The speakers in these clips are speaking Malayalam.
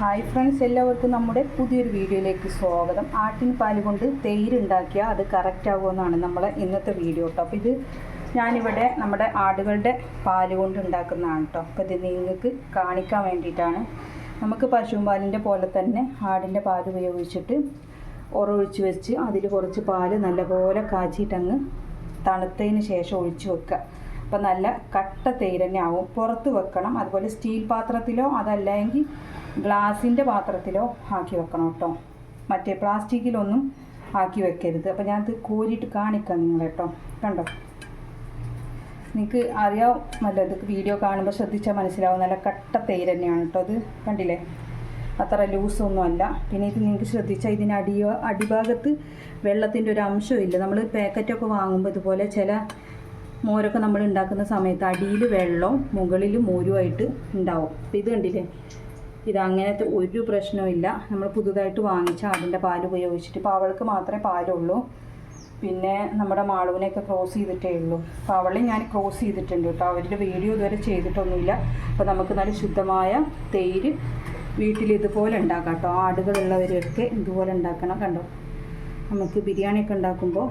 ഹായ് ഫ്രണ്ട്സ് എല്ലാവർക്കും നമ്മുടെ പുതിയൊരു വീഡിയോയിലേക്ക് സ്വാഗതം. ആട്ടിൻ പാൽ കൊണ്ട് തേരുണ്ടാക്കിയാൽ അത് കറക്റ്റ് ആകുമെന്നാണ് നമ്മളെ ഇന്നത്തെ വീഡിയോ കേട്ടോ അപ്പോൾ ഇത് ഞാനിവിടെ നമ്മുടെ ആടുകളുടെ പാൽ കൊണ്ട് ഉണ്ടാക്കുന്നതാണ് കേട്ടോ അപ്പോൾ ഇത് നിങ്ങൾക്ക് കാണിക്കാൻ വേണ്ടിയിട്ടാണ്. നമുക്ക് പശുപാലിന്റെ പാലിന്റെ പോലെ തന്നെ ആടിന്റെ പാൽ ഉപയോഗിച്ചിട്ട് ഉറൊഴിച്ച് വെച്ച് അതിൽ കുറച്ച് പാൽ നല്ലപോലെ കാച്ചിട്ടങ്ങ് തണുത്തതിന് ശേഷം ഒഴിച്ച് വെക്കുക അപ്പം നല്ല കട്ട ആവും പുറത്ത് വെക്കണം. അതുപോലെ സ്റ്റീൽ പാത്രത്തിലോ അതല്ലെങ്കിൽ ഗ്ലാസിന്റെ പാത്രത്തിലോ ആക്കി വെക്കണം കേട്ടോ. മറ്റേ പ്ലാസ്റ്റിക്കിലൊന്നും ആക്കി വെക്കരുത്. അപ്പം ഞാനത് കോരിയിട്ട് കാണിക്കാം നിങ്ങൾ കേട്ടോ. കണ്ടോ? നിങ്ങൾക്ക് അറിയാമല്ലോ ഇത് വീഡിയോ കാണുമ്പോൾ ശ്രദ്ധിച്ചാൽ മനസ്സിലാവും. നല്ല കട്ട തേരന്നെയാണ് കേട്ടോ അത് കണ്ടില്ലേ? അത്ര ലൂസൊന്നും അല്ല. പിന്നെ ഇത് നിങ്ങൾക്ക് ശ്രദ്ധിച്ചാൽ ഇതിന് അടി അടിഭാഗത്ത് വെള്ളത്തിന്റെ ഒരു അംശവും ഇല്ല. നമ്മൾ പാക്കറ്റൊക്കെ വാങ്ങുമ്പോൾ ഇതുപോലെ ചില മോരൊക്കെ നമ്മൾ ഉണ്ടാക്കുന്ന സമയത്ത് അടിയിൽ വെള്ളവും മുകളിൽ മോരുമായിട്ട് ഉണ്ടാവും. അപ്പോൾ ഇത് കണ്ടില്ലേ? ഇത് അങ്ങനത്തെ ഒരു പ്രശ്നവും നമ്മൾ പുതുതായിട്ട് വാങ്ങിച്ച അതിന്റെ പാൽ ഉപയോഗിച്ചിട്ട്. ഇപ്പോൾ അവൾക്ക് മാത്രമേ പാലുള്ളൂ. പിന്നെ നമ്മുടെ മാളുവിനെയൊക്കെ ക്രോസ് ചെയ്തിട്ടേ ഉള്ളൂ. അപ്പോൾ അവളെ ഞാൻ ക്രോസ് ചെയ്തിട്ടുണ്ട് കേട്ടോ. അവരുടെ വീഡിയോ ഇതുവരെ ചെയ്തിട്ടൊന്നുമില്ല. അപ്പോൾ നമുക്ക് നല്ല ശുദ്ധമായ തേര് വീട്ടിൽ ഇതുപോലെ ഉണ്ടാക്കാം കേട്ടോ. ആടുകളുള്ളവരൊക്കെ ഇതുപോലെ ഉണ്ടാക്കണം. കണ്ടോ? നമുക്ക് ബിരിയാണിയൊക്കെ ഉണ്ടാക്കുമ്പോൾ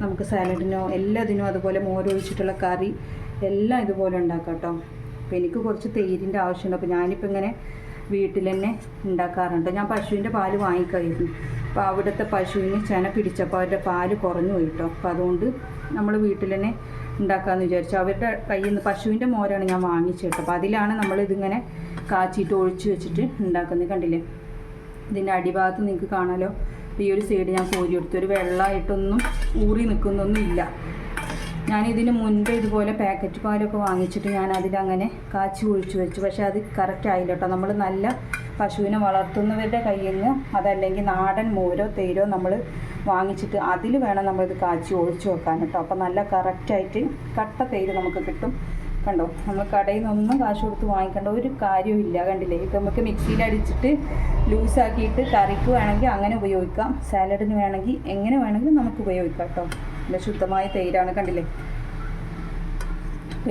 നമുക്ക് സാലഡിനോ എല്ലാത്തിനും അതുപോലെ മോരൊഴിച്ചിട്ടുള്ള കറി എല്ലാം ഇതുപോലെ ഉണ്ടാക്കാം കേട്ടോ. അപ്പോൾ എനിക്ക് കുറച്ച് തേരിന്റെ ആവശ്യമുണ്ട്. അപ്പോൾ ഞാനിപ്പോൾ ഇങ്ങനെ വീട്ടിൽ തന്നെ ഉണ്ടാക്കാറുണ്ട്. ഞാൻ പശുവിന്റെ പാൽ വാങ്ങിക്കായിരുന്നു. അപ്പോൾ അവിടുത്തെ പശുവിന് ചെന പിടിച്ചപ്പോൾ അവരുടെ പാൽ കുറഞ്ഞു പോയി കേട്ടോ. അപ്പോൾ അതുകൊണ്ട് നമ്മൾ വീട്ടിൽ തന്നെ ഉണ്ടാക്കാമെന്ന് വിചാരിച്ചു. അവരുടെ കയ്യിൽ നിന്ന് പശുവിന്റെ മോരാണ് ഞാൻ വാങ്ങിച്ചേട്ടോ അപ്പോൾ അതിലാണ് നമ്മൾ ഇതിങ്ങനെ കാച്ചിട്ട് ഒഴിച്ച് വെച്ചിട്ട് ഉണ്ടാക്കുന്നത്. കണ്ടില്ലേ? ഇതിന്റെ അടിഭാഗത്ത് നിങ്ങൾക്ക് കാണാലോ. ഈ ഒരു സൈഡ് ഞാൻ കോരി എടുത്തു. ഒരു വെള്ളമായിട്ടൊന്നും ഊറി നിൽക്കുന്നൊന്നും ഇല്ല. ഞാൻ ഇതിന് മുൻപ് ഇതുപോലെ പാക്കറ്റ് പാലൊക്കെ വാങ്ങിച്ചിട്ട് ഞാൻ അതിലങ്ങനെ കാച്ചി ഒഴിച്ചു വെച്ചു. പക്ഷേ അത് കറക്റ്റ് ആയില്ല കേട്ടോ. നമ്മൾ നല്ല പശുവിനെ വളർത്തുന്നവരുടെ കയ്യിൽ നിന്ന് അതല്ലെങ്കിൽ നാടൻ മോരോ തേരോ നമ്മൾ വാങ്ങിച്ചിട്ട് അതിൽ വേണം നമ്മളിത് കാച്ചി ഒഴിച്ചു വെക്കാൻ കേട്ടോ. അപ്പോൾ നല്ല കറക്റ്റായിട്ട് കട്ട തേര് നമുക്ക് കിട്ടും. കണ്ടോ? നമ്മൾ കടയിൽ നിന്നൊന്നും കാശ് കൊടുത്ത് വാങ്ങിക്കേണ്ട ഒരു കാര്യവും ഇല്ല. കണ്ടില്ലേ? ഇത് നമുക്ക് മിക്സിയിൽ അടിച്ചിട്ട് ലൂസാക്കിയിട്ട് കറിക്ക് വേണമെങ്കിൽ അങ്ങനെ ഉപയോഗിക്കാം. സാലഡിന് വേണമെങ്കിൽ എങ്ങനെ വേണമെങ്കിലും നമുക്ക് ഉപയോഗിക്കാം കേട്ടോ. നല്ല ശുദ്ധമായ തൈരാണ് കണ്ടില്ലേ?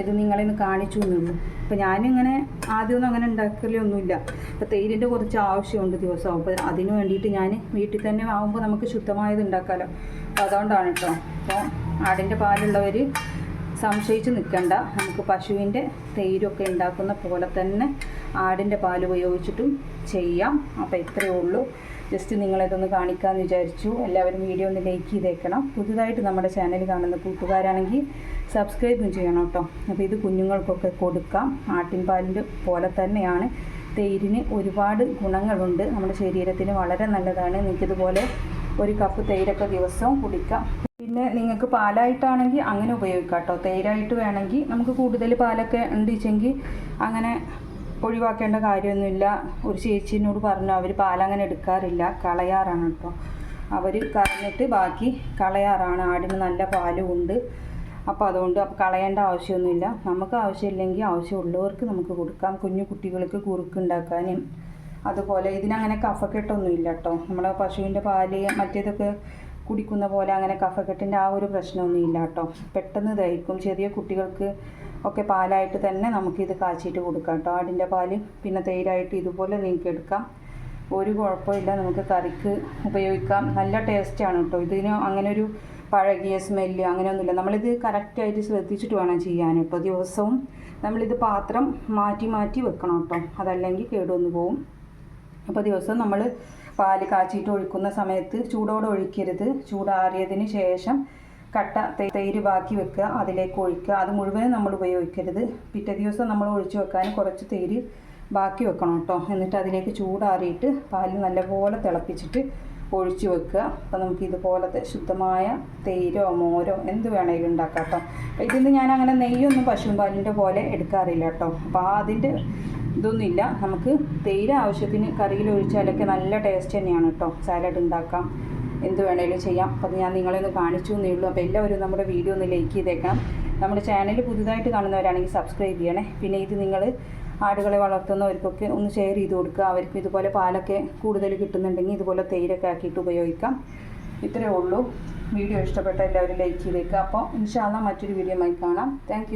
ഇത് നിങ്ങളിന്ന് കാണിച്ചു എന്നുള്ളൂ അപ്പോൾ ഞാനിങ്ങനെ ആദ്യമൊന്നും അങ്ങനെ ഉണ്ടാക്കലൊന്നുമില്ല. അപ്പോൾ തൈരിന്റെ കുറച്ച് ആവശ്യമുണ്ട് ദിവസം അപ്പോൾ അതിന് വേണ്ടിയിട്ട് ഞാൻ വീട്ടിൽ തന്നെ ആകുമ്പോൾ നമുക്ക് ശുദ്ധമായത് ഉണ്ടാക്കാമല്ലോ അപ്പോൾ അതുകൊണ്ടാണ് കേട്ടോ. അപ്പോൾ ആടിന്റെ പാലുള്ളവർ സംശയിച്ച് നിൽക്കണ്ട. നമുക്ക് പശുവിന്റെ തൈരൊക്കെ ഉണ്ടാക്കുന്ന പോലെ തന്നെ ആടിന്റെ പാൽ ഉപയോഗിച്ചിട്ടും ചെയ്യാം. അപ്പോൾ ഇത്രയേ ഉള്ളൂ. ജസ്റ്റ് നിങ്ങളിതൊന്ന് കാണിക്കാമെന്ന് വിചാരിച്ചു. എല്ലാവരും വീഡിയോ ഒന്ന് ലൈക്ക് ചെയ്തേക്കണം. പുതുതായിട്ട് നമ്മുടെ ചാനൽ കാണുന്ന കൂട്ടുകാരാണെങ്കിൽ സബ്സ്ക്രൈബും ചെയ്യണം കേട്ടോ. അപ്പോൾ ഇത് കുഞ്ഞുങ്ങൾക്കൊക്കെ കൊടുക്കാം. ആട്ടിൻ പാലിന്റെ പോലെ തന്നെയാണ്. തൈരിന് ഒരുപാട് ഗുണങ്ങളുണ്ട്. നമ്മുടെ ശരീരത്തിന് വളരെ നല്ലതാണ്. നിങ്ങൾക്കിതുപോലെ ഒരു കപ്പ് തൈരൊക്കെ ദിവസവും കുടിക്കാം. പിന്നെ നിങ്ങൾക്ക് പാലായിട്ടാണെങ്കിൽ അങ്ങനെ ഉപയോഗിക്കാം കേട്ടോ. തൈരായിട്ട് വേണമെങ്കിൽ നമുക്ക് കൂടുതൽ പാലൊക്കെ ഉണ്ടിച്ചെങ്കിൽ അങ്ങനെ ഒഴിവാക്കേണ്ട കാര്യമൊന്നുമില്ല. ഒരു ചേച്ചിനോട് പറഞ്ഞു അവർ പാലങ്ങനെ എടുക്കാറില്ല കളയാറാണ് കേട്ടോ. അവർ കറന്നിട്ട് ബാക്കി കളയാറാണ്. ആടിന് നല്ല പാലും ഉണ്ട്. അപ്പോൾ അതുകൊണ്ട് അപ്പോൾ കളയേണ്ട ആവശ്യമൊന്നുമില്ല. നമുക്ക് ആവശ്യമില്ലെങ്കിൽ ആവശ്യമുള്ളവർക്ക് നമുക്ക് കൊടുക്കാം. കുഞ്ഞു കുട്ടികൾക്ക് കുറുക്ക് ഉണ്ടാക്കാനും അതുപോലെ ഇതിനങ്ങനെ കഫക്കെട്ടൊന്നുമില്ല കേട്ടോ. നമ്മുടെ പശുവിന്റെ പാൽ മറ്റേതൊക്കെ കുടിക്കുന്ന പോലെ അങ്ങനെ കഫക്കെട്ടിന്റെ ആ ഒരു പ്രശ്നമൊന്നും ഇല്ല കേട്ടോ. പെട്ടെന്ന് ദഹിക്കും. ചെറിയ കുട്ടികൾക്ക് ഒക്കെ പാലായിട്ട് തന്നെ നമുക്കിത് കാച്ചിട്ട് കൊടുക്കാം കേട്ടോ. ആടിന്റെ പാൽ പിന്നെ തൈരായിട്ട് ഇതുപോലെ നിങ്ങൾക്ക് എടുക്കാം ഒരു കുഴപ്പമില്ല. നമുക്ക് കറിക്ക് ഉപയോഗിക്കാം. നല്ല ടേസ്റ്റാണ് കേട്ടോ. ഇതിന് അങ്ങനെ ഒരു പഴകിയ സ്മെല്ല് അങ്ങനെയൊന്നുമില്ല. നമ്മളിത് കറക്റ്റായിട്ട് ശ്രദ്ധിച്ചിട്ട് വേണം ചെയ്യാൻ കേട്ടോ. ദിവസവും നമ്മളിത് പാത്രം മാറ്റി മാറ്റി വെക്കണം കേട്ടോ. അതല്ലെങ്കിൽ കേടുവന്നു പോവും. അപ്പോൾ ദിവസം നമ്മൾ പാൽ കാച്ചിട്ട് ഒഴിക്കുന്ന സമയത്ത് ചൂടോടെ ഒഴിക്കരുത്. ചൂടാറിയതിന് ശേഷം കട്ട തൈര് ബാക്കി വെക്കുക അതിലേക്ക് ഒഴിക്കുക. അത് മുഴുവനും നമ്മൾ ഉപയോഗിക്കരുത്. പിറ്റേ ദിവസം നമ്മൾ ഒഴിച്ചു വെക്കാൻ കുറച്ച് തൈര് ബാക്കി വെക്കണം കേട്ടോ. എന്നിട്ട് അതിലേക്ക് ചൂടാറിയിട്ട് പാൽ നല്ലപോലെ തിളപ്പിച്ചിട്ട് ഒഴിച്ചു വെക്കുക. അപ്പോൾ നമുക്ക് ഇതുപോലത്തെ ശുദ്ധമായ തൈരോ മോരോ എന്ത് വേണമെങ്കിലും ഉണ്ടാക്കാം കേട്ടോ. ഇതിൽ ഞാൻ അങ്ങനെ നെയ്യൊന്നും പശുവും പാലിന്റെ പോലെ എടുക്കാറില്ല കേട്ടോ. അപ്പോൾ അതിന്റെ ഇതൊന്നുമില്ല. നമുക്ക് തേയില ആവശ്യത്തിന് കറിയിൽ ഒഴിച്ചാലൊക്കെ നല്ല ടേസ്റ്റ് തന്നെയാണ് കേട്ടോ സാലഡ് ഉണ്ടാക്കാം. എന്ത് വേണേലും ചെയ്യാം. അപ്പോൾ ഞാൻ നിങ്ങളെ ഒന്ന് കാണിച്ചു എന്നേ ഉള്ളൂ. അപ്പോൾ എല്ലാവരും നമ്മുടെ വീഡിയോ ഒന്ന് ലൈക്ക് ചെയ്തേക്കാം നമ്മുടെ ചാനൽ പുതുതായിട്ട് കാണുന്നവരാണെങ്കിൽ സബ്സ്ക്രൈബ് ചെയ്യണേ. പിന്നെ ഇത് നിങ്ങൾ ആടുകളെ വളർത്തുന്നവർക്കൊക്കെ ഒന്ന് ഷെയർ ചെയ്ത് കൊടുക്കുക. അവർക്ക് ഇതുപോലെ പാലൊക്കെ കൂടുതൽ കിട്ടുന്നുണ്ടെങ്കിൽ ഇതുപോലെ തേയിലൊക്കെ ആക്കിയിട്ട് ഉപയോഗിക്കാം. ഇത്രയേ ഉള്ളൂ. വീഡിയോ ഇഷ്ടപ്പെട്ട എല്ലാവരും ലൈക്ക് ചെയ്തേക്കുക. അപ്പോൾ ഇൻഷാല്ല മറ്റൊരു വീഡിയോ ആയി കാണാം. താങ്ക്